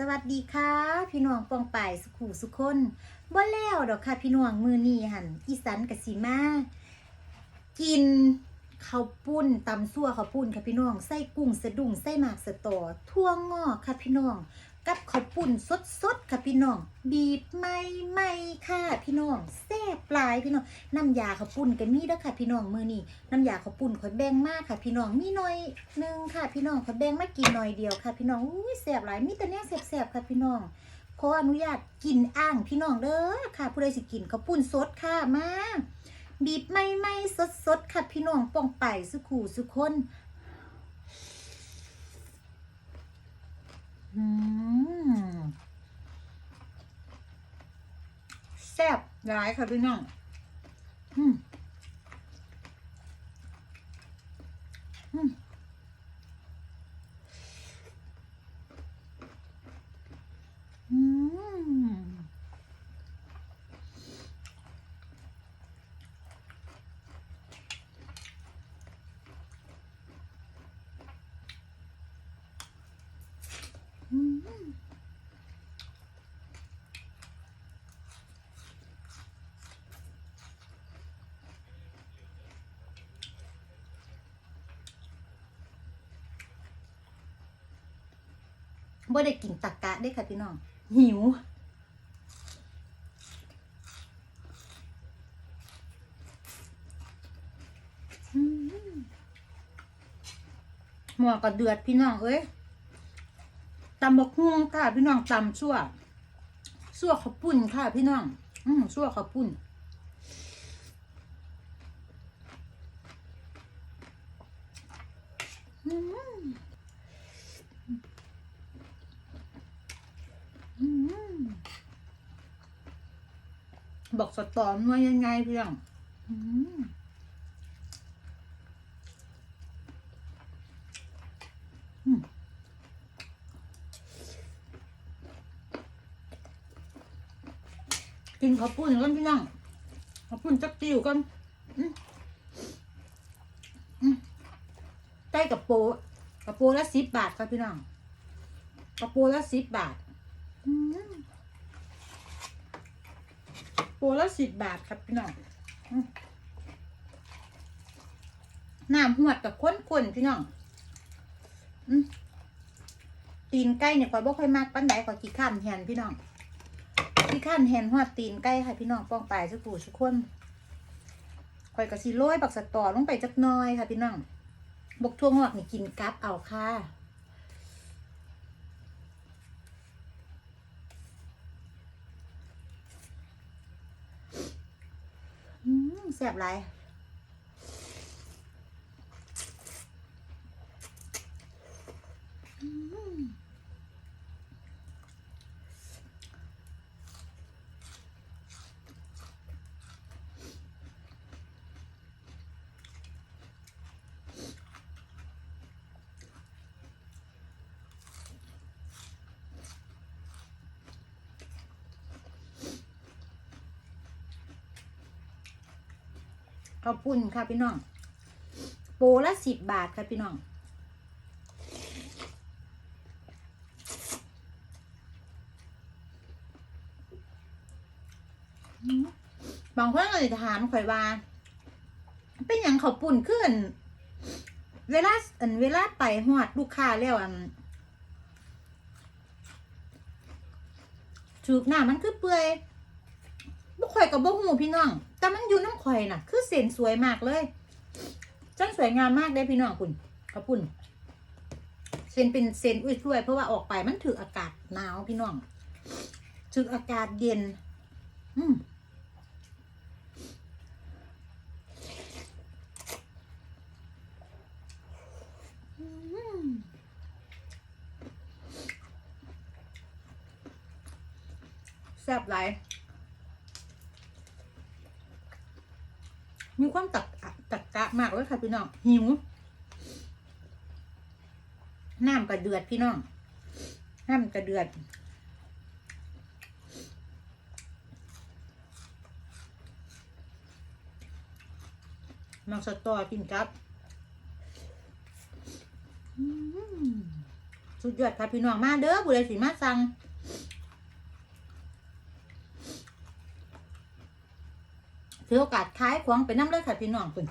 สวัสดีค่ะ พี่น้องปองป่ายสุขูสุคนบ่แล้วดอกค่ะพี่น้องมือนีหันอีสันกับสีมากินข้าวปุ้นตำซั่วข้าวปุ้นค่ะพี่น้องไส้กุ้งสะดุ้งไส้หมากสะตอทั่วงอกค่ะพี่น้อง กับข้าวปุ้นสดๆค่ะพี่น้อง บีบไม่ไม่ค่ะ พี่น้องแซ่บหลายพี่น้องน้ำยาข้าวปุ้นกันมีเด้อค่ะ พี่น้องมือนี้น้ำยาข้าวปุ้นข่อยแบ่งมากค่ะ พี่น้องมีหน่อยหนึงค่ะ พี่น้องข่อยแบ่งมากินหน่อยเดียวค่ะ พี่น้องอุ้ยแซ่บหลายมีแต่เนี้ยแซ่บๆค่ะ พี่น้องขออนุญาตกินอ่างพี่น้องเด้อค่ะ ผู้ใดสิกินข้าวปุ้นสดค่ะมาบีบไม่ไม่สดสดๆค่ะพี่น้องป้องไปสุขูสุคนอืม แซ่บร้ายค่ะพี่น้องอืมอืมอืม อืม บ่ได้กินตักกะได้ค่ะพี่น้อง หิว หมวกก็เดือดพี่น้องเอ้ยตำบักฮวงค่ะ พี่น้องตำชั่วชั่วขาปุ้นค่ะ พี่น้อง อืมชั่วขาปุ้นอืม อืม บอกสตอมว่ายังไงพี่น้องอืมอืมกินข้าวปุ้นกันพี่น้องข้าวปุ้นจักติวกันอืมอืมใกล้กับโปะกับโปะละสิบบาทครับพี่น้องกระโปรงละสิบบาท อืมโปรละสิบบาทครับพี่น้องน้ำหวดกับข้นๆพี่น้องตีนไก่เนี่ยก่อยบ่ค่อยมากปั้นใดก่อยกี่ข้านแหนพี่น้องกี่ข้านแหนหอดตีนไก่ค่ะพี่น้องป้องปสักผู้สักคนข่อยกะสิโรยบักสะตอลงไปจักน้อยค่ะพี่น้องบกทั่วงอกนี่กินกับเอาค่ะ อืม แซ่บไรอืม ข้าวปุ้นค่ะพี่น้อง โปละสิบบาทค่ะพี่น้องบางคนก็เลยถามข่อยว่า เป็นอย่างเขาวปุ่นขึ้น เวลาอันเวลาไปหอดลูกค้าแล้วอันถูกหน้ามันคือเปื่อยบ่ข่อยกับบ่หูพี่น้อง แต่มันอยู่น้ำข่อยน่ะ คือเส้นสวยมากเลยจังสวยงามมากเลยพี่น้องคุณขอบคุณเส้นเป็นเส้นอุ้ยสวย เพราะว่าออกไปมันถืออากาศหนาวพี่น้องถืออากาศเย็น อืมอืมแซ่บหลาย มีความตักตักกะมากเลยค่ะพี่น้องหิวน้ำกระเดือดพี่น้องน้ำกระเดือดมักสตอกินกับสุดยอดค่ะพี่น้องมาเด้อบุรีสีมาสั่ง ถือโอกาสขายควงไปน้ำเลยค่ะพี่น้องคุณ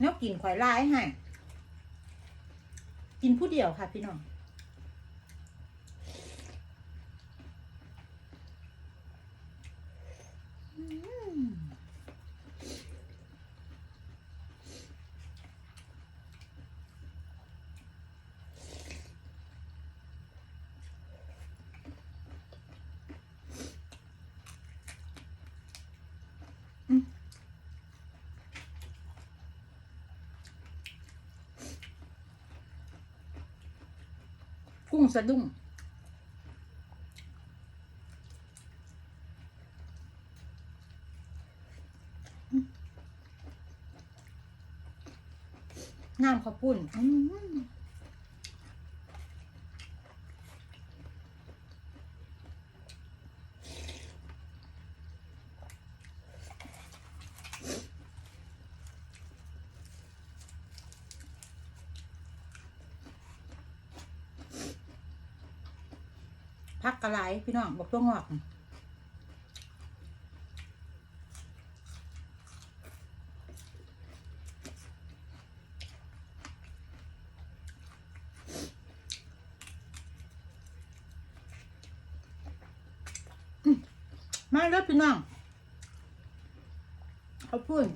แนวกินข่อยลายให้กินผู้เดียวค่ะพี่น้อง อืมอืม กุ้งสะดุ้งน้ำข้าวปุ้น พักกระไรพี่น้องบอกตัวงอกมาแล้วพี่น้องเขาพูด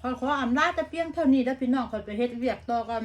ขอขออำลาแต่เพียงเท่านี้แล้วพี่น้องขอไปเฮ็ดเวียกต่อกัน